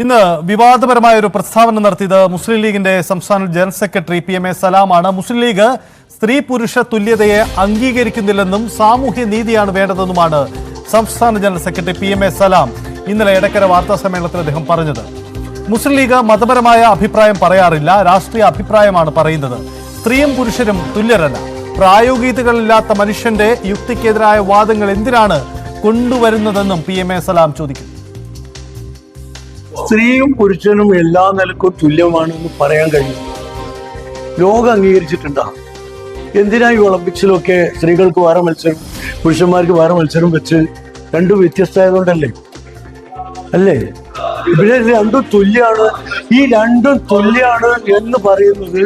ഇന്ന് വിവാദപരമായ ഒരു പ്രസ്താവന നടത്തിയത് മുസ്ലിം ലീഗിന്റെ സംസ്ഥാന general secretary P M A സലാമാണ്. Muslim League സ്ത്രീ പുരുഷ തുല്യതയെ അംഗീകരിക്കുന്നില്ലെന്നും സാമൂഹ്യ നീതിയാണ് വേണ്ടതെന്നുമാണ് സംസ്ഥാന general secretary P M A Salam ഇന്നലെ ഇടക്കര വാർത്താ സമ്മേളനത്തിൽ അദ്ദേഹം പറഞ്ഞത്. മുസ്ലിം ലീഗ് മതപരമായ അഭിപ്രായം പറയാറില്ല രാഷ്ട്രീയ അഭിപ്രായമാണ് പറയുന്നത്. സ്ത്രീയും പുരുഷനും തുല്യരല്ല. പ്രായോഗികതകളില്ലാത്ത മനുഷ്യന്റെ യുക്തിക്കെതിരായ വാദങ്ങൾ എന്തിനാണ് കൊണ്ടുവരുന്നതെന്നും പി എം എ സലാം ചോദിക്കുന്നു. സ്ത്രീയും പുരുഷനും എല്ലാ നിലക്കും തുല്യമാണെന്ന് പറയാൻ കഴിയും. ലോകം അംഗീകരിച്ചിട്ടുണ്ട്? എന്തിനായി ഒളിമ്പിക്സിലൊക്കെ സ്ത്രീകൾക്ക് വേറെ മത്സരം പുരുഷന്മാർക്ക് വേറെ മത്സരം വെച്ച് രണ്ടും വ്യത്യസ്തമായതുകൊണ്ടല്ലേ? അല്ലേ? ഇവിടെ രണ്ടും തുല്യാണ്. ഈ രണ്ടും തുല്യാണ് എന്ന് പറയുന്നത്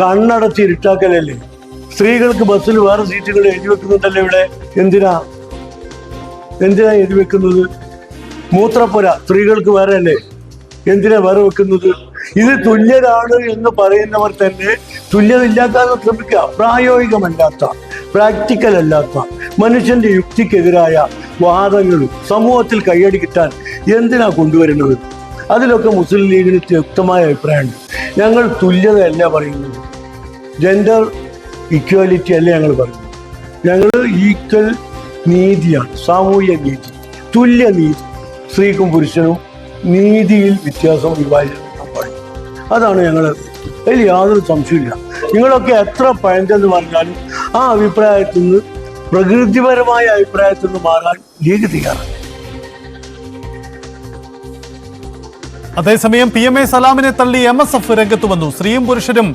കണ്ണടച്ച് ഇരുട്ടാക്കലല്ലേ? സ്ത്രീകൾക്ക് ബസ്സിൽ വേറെ സീറ്റുകൾ എഴുതി വെക്കുന്നുണ്ടല്ലോ ഇവിടെ? എന്തിനാ? എന്തിനാ എഴുതി വെക്കുന്നത്? മൂത്രപ്പുര സ്ത്രീകൾക്ക് വേറെ അല്ലേ? എന്തിനാ വേറെ വെക്കുന്നത്? ഇത് തുല്യരാണ് എന്ന് പറയുന്നവർ തന്നെ തുല്യമില്ലാത്ത ശ്രമിക്കുക. പ്രായോഗികമല്ലാത്ത പ്രാക്ടിക്കൽ അല്ലാത്ത മനുഷ്യന്റെ യുക്തിക്കെതിരായ വാദങ്ങൾ സമൂഹത്തിൽ കയ്യടി കിട്ടാൻ എന്തിനാ കൊണ്ടുവരുന്നത്? അതിലൊക്കെ മുസ്ലിം ലീഗിന് വ്യക്തമായ അഭിപ്രായമുണ്ട്. ഞങ്ങൾ തുല്യതയല്ല പറയുന്നത്. ജെൻഡർ ഇക്വാലിറ്റി അല്ല ഞങ്ങൾ പറയുന്നത്. ഞങ്ങൾ ഈക്വൽ നീതിയാണ് സാമൂഹ്യ നീതി തുല്യ നീതി. സ്ത്രീക്കും പുരുഷനും നീതിയിൽ വ്യത്യാസം പാടില്ല അതാണ് ഞങ്ങൾ അതിൽ യാതൊരു സംശയമില്ല നിങ്ങളൊക്കെ എത്ര പഴഞ്ചെന്ന് പറഞ്ഞാലും ആ അഭിപ്രായത്തിൽ നിന്ന് പ്രകൃതിപരമായ അഭിപ്രായത്തിൽ നിന്ന് മാറാൻ ലീഗ് തയ്യാറാണ്. അതേസമയം പി എം എ സലാമിനെ തള്ളി എം എസ് എഫ് രംഗത്ത് വന്നു. സ്ത്രീയും പുരുഷനും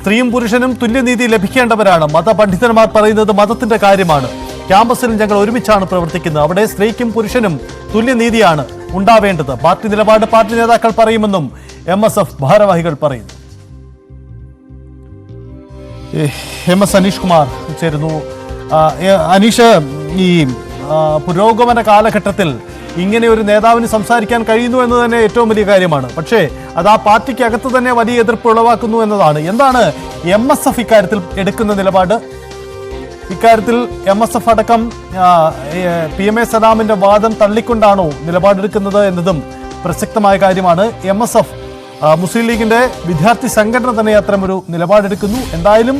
സ്ത്രീയും പുരുഷനും തുല്യനീതി ലഭിക്കേണ്ടവരാണ്. മതപണ്ഡിതന്മാർ പറയുന്നത് മതത്തിന്റെ കാര്യമാണ്. ക്യാമ്പസിൽ ഞങ്ങൾ ഒരുമിച്ചാണ് പ്രവർത്തിക്കുന്നത്. അവിടെ സ്ത്രീക്കും പുരുഷനും തുല്യനീതിയാണ് ഉണ്ടാവേണ്ടത്. പാർട്ടി നിലപാട് പാർട്ടി നേതാക്കൾ പറയുമെന്നും എം എസ് എഫ് ഭാരവാഹികൾ പറയുന്നു. എം എസ് അനീഷ് കുമാർ ചേരുന്നു. അനീഷ് ഈ പുരോഗമന കാലഘട്ടത്തിൽ ഇങ്ങനെ ഒരു നേതാവിന് സംസാരിക്കാൻ കഴിയുന്നു എന്ന് തന്നെ ഏറ്റവും വലിയ കാര്യമാണ്. പക്ഷേ അത് ആ പാർട്ടിക്ക് അകത്ത് തന്നെ വലിയ എതിർപ്പ് ഉളവാക്കുന്നു എന്നതാണ്. എന്താണ് എം എസ് എഫ് ഇക്കാര്യത്തിൽ എടുക്കുന്ന നിലപാട്? ഇക്കാര്യത്തിൽ എം എസ് എഫ് അടക്കം പി എം എ സലാമിന്റെ വാദം തള്ളിക്കൊണ്ടാണോ നിലപാടെടുക്കുന്നത് എന്നതും പ്രസക്തമായ കാര്യമാണ്. എം എസ് എഫ് മുസ്ലിം ലീഗിന്റെ വിദ്യാർത്ഥി സംഘടന തന്നെ അത്തരമൊരു നിലപാടെടുക്കുന്നു. എന്തായാലും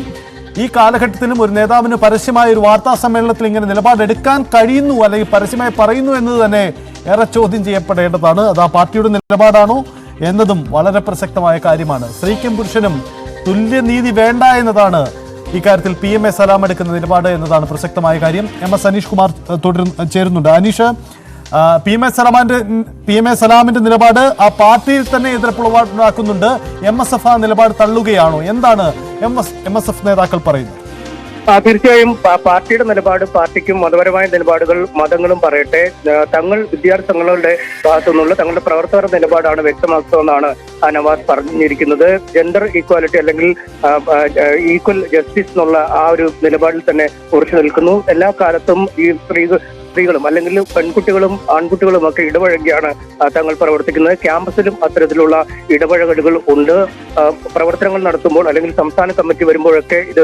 ഈ കാലഘട്ടത്തിലും ഒരു നേതാവിന് പരസ്യമായ ഒരു വാർത്താ സമ്മേളനത്തിൽ ഇങ്ങനെ നിലപാടെടുക്കാൻ കഴിയുന്നു അല്ലെങ്കിൽ പരസ്യമായി പറയുന്നു എന്നത് തന്നെ ഏറെ ചോദ്യം ചെയ്യപ്പെടേണ്ടതാണ്. അത് ആ പാർട്ടിയുടെ നിലപാടാണോ എന്നതും വളരെ പ്രസക്തമായ കാര്യമാണ്. സ്ത്രീക്കും പുരുഷനും തുല്യനീതി വേണ്ട എന്നതാണ് ഇക്കാര്യത്തിൽ പി എം എ സലാം എടുക്കുന്ന നിലപാട് എന്നതാണ് പ്രസക്തമായ കാര്യം. എം എസ് അനീഷ് കുമാർ തുടരുന്നു ചേരുന്നുണ്ട്. അനീഷ് പി എം എ സലാമാന്റെ പി എം എ സലാമിന്റെ നിലപാട് ആ പാർട്ടിയിൽ തന്നെ എതിർപ്പുളവാക്കുന്നുണ്ട്. എം എസ് എഫ് ആ നിലപാട് തള്ളുകയാണോ? എന്താണ് M S M S F നേതാക്കൾ പറയുന്നത്? തീർച്ചയായും പാർട്ടിയുടെ നിലപാട് പാർട്ടിക്കും മതപരമായ നിലപാടുകൾ മതങ്ങളും പറയട്ടെ തങ്ങൾ വിദ്യാർത്ഥി ഭാഗത്തു നിന്നുള്ള തങ്ങളുടെ പ്രവർത്തകരുടെ നിലപാടാണ് വ്യക്തമാക്കുന്നതെന്നാണ് ആ നവാസ് പറഞ്ഞിരിക്കുന്നത് ജെൻഡർ ഈക്വാലിറ്റി അല്ലെങ്കിൽ ഈക്വൽ ജസ്റ്റിസ് എന്നുള്ള ആ ഒരു നിലപാടിൽ തന്നെ ഉറച്ചു നിൽക്കുന്നു. എല്ലാ കാലത്തും ഈ സ്ത്രീകൾ സ്ത്രീകളും അല്ലെങ്കിൽ പെൺകുട്ടികളും ആൺകുട്ടികളും ഒക്കെ ഇടപഴകിയാണ് തങ്ങൾ പ്രവർത്തിക്കുന്നത്. ക്യാമ്പസിലും അത്തരത്തിലുള്ള ഇടപഴകലുകൾ ഉണ്ട്. പ്രവർത്തനങ്ങൾ നടത്തുമ്പോൾ അല്ലെങ്കിൽ സംസ്ഥാന കമ്മിറ്റി വരുമ്പോഴൊക്കെ ഇത്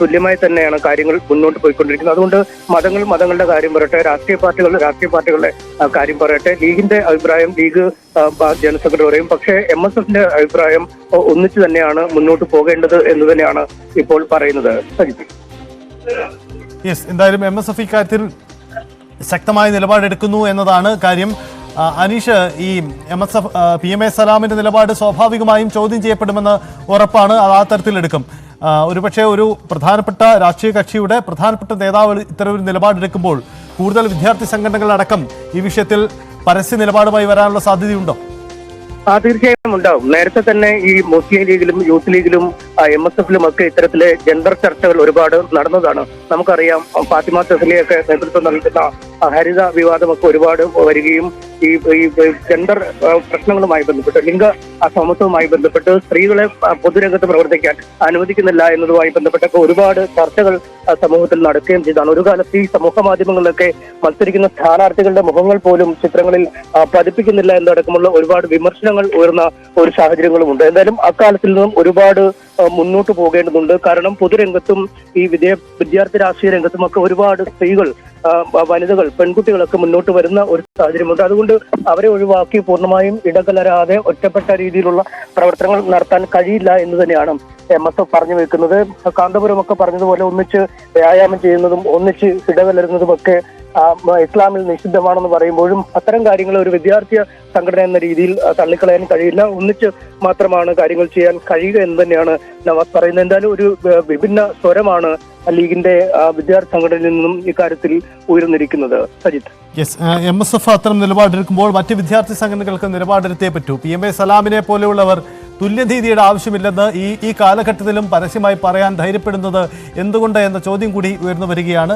തുല്യമായി തന്നെയാണ് കാര്യങ്ങൾ മുന്നോട്ട് പോയിക്കൊണ്ടിരിക്കുന്നത്. അതുകൊണ്ട് മതങ്ങൾ മതങ്ങളുടെ കാര്യം പറയട്ടെ രാഷ്ട്രീയ പാർട്ടികൾ രാഷ്ട്രീയ പാർട്ടികളുടെ കാര്യം പറയട്ടെ. ലീഗിന്റെ അഭിപ്രായം ലീഗ് ജനറൽ സെക്രട്ടറി പറയും. പക്ഷേ എം എസ് എഫിന്റെ അഭിപ്രായം ഒന്നിച്ചു തന്നെയാണ് മുന്നോട്ട് പോകേണ്ടത് എന്ന് തന്നെയാണ് ഇപ്പോൾ പറയുന്നത്. എന്തായാലും എം എസ് എഫ് ഇക്കാര്യത്തിൽ ശക്തമായ നിലപാടെടുക്കുന്നു എന്നതാണ് കാര്യം. അനീഷ് ഈ M S F P M A സലാമിന്റെ നിലപാട് സ്വാഭാവികമായും ചോദ്യം ചെയ്യപ്പെടുമെന്ന് ഉറപ്പാണ് അത് ആ തരത്തിലെടുക്കും ഒരുപക്ഷെ ഒരു പ്രധാനപ്പെട്ട രാഷ്ട്രീയ കക്ഷിയുടെ പ്രധാനപ്പെട്ട നേതാവ് ഇത്തരം ഒരു നിലപാടെടുക്കുമ്പോൾ കൂടുതൽ വിദ്യാർത്ഥി സംഘടനകളടക്കം ഈ വിഷയത്തിൽ പരസ്യ നിലപാടുമായി വരാനുള്ള സാധ്യതയുണ്ടോ? തീർച്ചയായും ഉണ്ടാവും. നേരത്തെ തന്നെ ഈ മുസ്ലിം ലീഗിലും യൂത്ത് ലീഗിലും എം എസ് എഫിലും ഒക്കെ ഇത്തരത്തിലെ ജെൻഡർ ചർച്ചകൾ ഒരുപാട് നടന്നതാണ്. നമുക്കറിയാം ഫാത്തിമ തെഹ്ലിയൊക്കെ നേതൃത്വം നൽകുന്ന ഹരിത വിവാദമൊക്കെ ഒരുപാട് വരികയും ഈ ഈ ജെൻഡർ പ്രശ്നങ്ങളുമായി ബന്ധപ്പെട്ട് ലിംഗ സമത്വവുമായി ബന്ധപ്പെട്ട് സ്ത്രീകളെ പൊതുരംഗത്ത് പ്രവർത്തിക്കാൻ അനുവദിക്കുന്നില്ല എന്നതുമായി ബന്ധപ്പെട്ടൊക്കെ ഒരുപാട് ചർച്ചകൾ സമൂഹത്തിൽ നടക്കുകയും ചെയ്താണ്. ഒരു കാലത്ത് ഈ സമൂഹ മാധ്യമങ്ങളിലൊക്കെ മത്സരിക്കുന്ന സ്ഥാനാർത്ഥികളുടെ മുഖങ്ങൾ പോലും ചിത്രങ്ങളിൽ പതിപ്പിക്കുന്നില്ല എന്നടക്കമുള്ള ഒരുപാട് വിമർശനങ്ങൾ ഉയർന്ന ഒരു സാഹചര്യങ്ങളുമുണ്ട്. എന്തായാലും അക്കാലത്തിൽ നിന്നും ഒരുപാട് മുന്നോട്ട് പോകേണ്ടതുണ്ട്. കാരണം പൊതുരംഗത്തും ഈ വിദ്യ വിദ്യാർത്ഥി രാഷ്ട്രീയ രംഗത്തും ഒക്കെ ഒരുപാട് സ്ത്രീകൾ വനിതകൾ പെൺകുട്ടികളൊക്കെ മുന്നോട്ട് വരുന്ന ഒരു സാഹചര്യമുണ്ട്. അതുകൊണ്ട് അവരെ ഒഴിവാക്കി പൂർണമായും ഇടകലരാതെ ഒറ്റപ്പെട്ട രീതിയിലുള്ള പ്രവർത്തനങ്ങൾ നടത്താൻ കഴിയില്ല എന്ന് തന്നെയാണ് എം എസ് എഫ് പറഞ്ഞു വെക്കുന്നത്. കാന്തപുരമൊക്കെ പറഞ്ഞതുപോലെ ഒന്നിച്ച് വ്യായാമം ചെയ്യുന്നതും ഒന്നിച്ച് ഇടകലരുന്നതും ഒക്കെ ആ, മ- ഇസ്ലാമിൽ നിഷിദ്ധമാണെന്ന് പറയുമ്പോഴും അത്തരം കാര്യങ്ങൾ ഒരു വിദ്യാർത്ഥി സംഘടന എന്ന രീതിയിൽ തള്ളിക്കളയാൻ കഴിയില്ല. ഒന്നിച്ച് മാത്രമാണ് കാര്യങ്ങൾ ചെയ്യാൻ കഴിയുക എന്ന് തന്നെയാണ് നവാസ് പറയുന്നത്. എന്തായാലും ഒരു വിഭിന്ന സ്വരമാണ് ലീഗിന്റെ വിദ്യാർത്ഥി സംഘടനയിൽ നിന്നും ഇക്കാര്യത്തിൽ ഉയർന്നിരിക്കുന്നത്. Sajith. Yes M S F അത്തരം നിലപാടെടുക്കുമ്പോൾ മറ്റ് വിദ്യാർത്ഥി സംഘടനകൾക്ക് നിലപാടെടുത്തേ പറ്റൂ. പി എം എ സലാമിനെ പോലെയുള്ളവർ തുല്യനീതിയുടെ ആവശ്യമില്ലെന്ന് ഈ ഈ കാലഘട്ടത്തിലും പരസ്യമായി പറയാൻ ധൈര്യപ്പെടുന്നത് എന്തുകൊണ്ട് എന്ന ചോദ്യം കൂടി ഉയർന്നു വരികയാണ്.